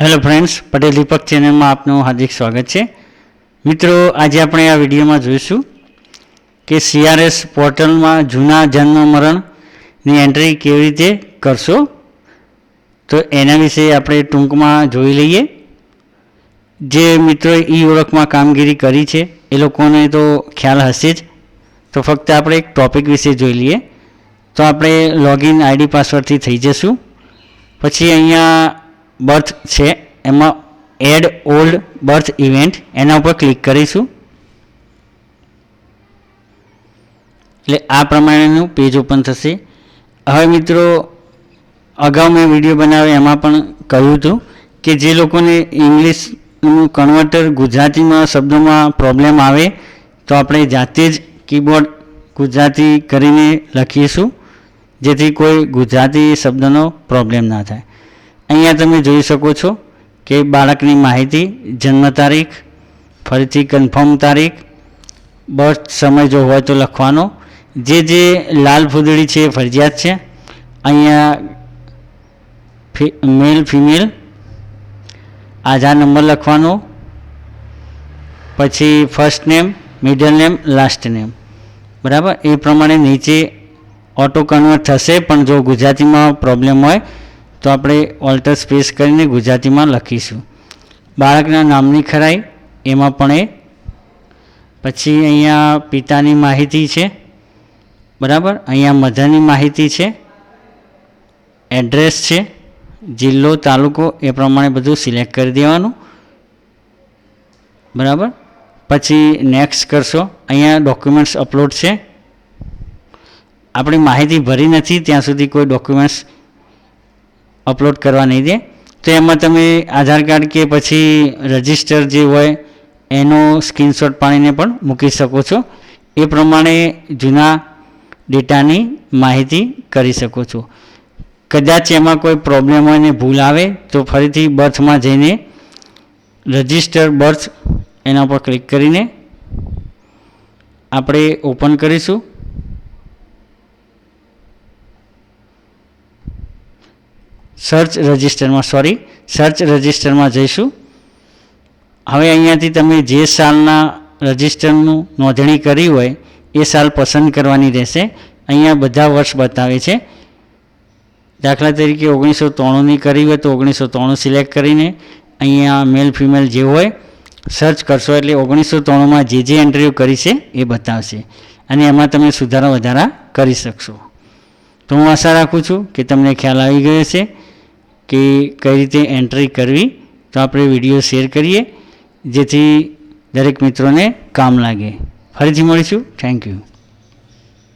Hello friends, Patel દીપક ચેનલમાં આપનું હાર્દિક સ્વાગત છે. મિત્રો, આજે આપણે આ વિડીયોમાં જોઈશું કે સીઆરએસ પોર્ટલમાં જૂના જન્મ મરણની એન્ટ્રી કેવી રીતે કરશો? તો એના વિશે આપણે ટૂંકમાં જોઈ લઈએ. જે મિત્રોએ ઈ ઓળખમાં કામગીરી કરી છે, એ લોકોને તો ખ્યાલ હશે જ. તો ફક્ત આપણે એક ટોપિક વિશે જોઈ લઈએ. તો આપણે લોગિન આઈડી પાસવર્ડથી થઈ જશું. પછી અહીંયા બર્થ છે, એમાં એડ ઓલ્ડ બર્થ ઇવેન્ટ એના ઉપર ક્લિક કરીશું. એટલે આ પ્રમાણેનું પેજ ઓપન થશે. હવે મિત્રો, અગાઉ મેં વીડિયો બનાવ્યો, એમાં પણ કહ્યું હતું કે જે લોકોને ઇંગ્લિશનું કન્વર્ટર ગુજરાતીમાં શબ્દોમાં પ્રોબ્લેમ આવે, તો આપણે જાતે જ કીબોર્ડ ગુજરાતી કરીને લખીશું, જેથી કોઈ ગુજરાતી શબ્દનો પ્રોબ્લેમ ના થાય. અહીંયા તમે જોઈ શકો છો કે બાળકની માહિતી, જન્મ તારીખ, ફરીથી કન્ફર્મ તારીખ બર્થ સમય જો હોય તો લખવાનો. જે જે લાલ ફૂદડી છે એ ફરજિયાત છે. અહીંયા મેલ ફિમેલ આધાર નંબર લખવાનો. પછી first name middle name last name બરાબર? એ પ્રમાણે નીચે ઓટો કન્વર્ટ થશે, પણ જો ગુજરાતીમાં પ્રોબ્લેમ હોય તો આપણે ઓલ્ટર સ્પેસ કરીને ગુજરાતીમાં લખીશું. બાળકના નામની ખરાઈ, એમાં પણ એ. પછી અહીંયા પિતાની માહિતી છે. બરાબર? અહીંયા મધરની માહિતી છે. એડ્રેસ છે. જિલ્લો, તાલુકો, એ પ્રમાણે બધું સિલેક્ટ કરી દેવાનું. બરાબર? પછી નેક્સ્ટ કરશો. અહીંયા ડોક્યુમેન્ટ્સ અપલોડ છે. આપણી માહિતી ભરી નથી, ત્યાં સુધી કોઈ ડોક્યુમેન્ટ્સ અપલોડ કરવા નહીં દે તો એમાં તમે આધાર કાર્ડ કે પછી રજિસ્ટર જે હોય, એનો સ્ક્રીનશોટ પાડીને પણ મૂકી શકો છો. એ પ્રમાણે જૂના ડેટાની માહિતી કરી શકો છો. કદાચ એમાં કોઈ પ્રોબ્લેમ હોય ને ભૂલ આવે, તો ફરીથી બર્થમાં જઈને રજિસ્ટર બર્થ એના પર ક્લિક કરીને આપણે ઓપન કરીશું. સર્ચ રજિસ્ટરમાં સોરી સર્ચ રજિસ્ટરમાં જઈશું. હવે અહીંયાથી તમે જે સાલના રજિસ્ટરનું નોંધણી કરી હોય, એ સાલ પસંદ કરવાની રહેશે. અહીંયા બધા વર્ષ બતાવે છે. દાખલા તરીકે ઓગણીસો ત્રાણુંની કરી હોય તો ઓગણીસો ત્રાણું સિલેક્ટ કરીને અહીંયા મેલ ફિમેલ જે હોય સર્ચ કરશો. એટલે ઓગણીસો ત્રાણુંમાં જે જે એન્ટ્રીઓ કરી છે, એ બતાવશે. અને એમાં તમે સુધારા વધારા કરી શકશો. તો હું આશા રાખું છું કે તમને ખ્યાલ આવી ગયો છે કે કઈ રીતે એન્ટ્રી કરવી, તો આપણે વીડિયો શેર કરીએ, જેથી દરેક મિત્રોને કામ લાગે. ફરીથી મળીશું. Thank you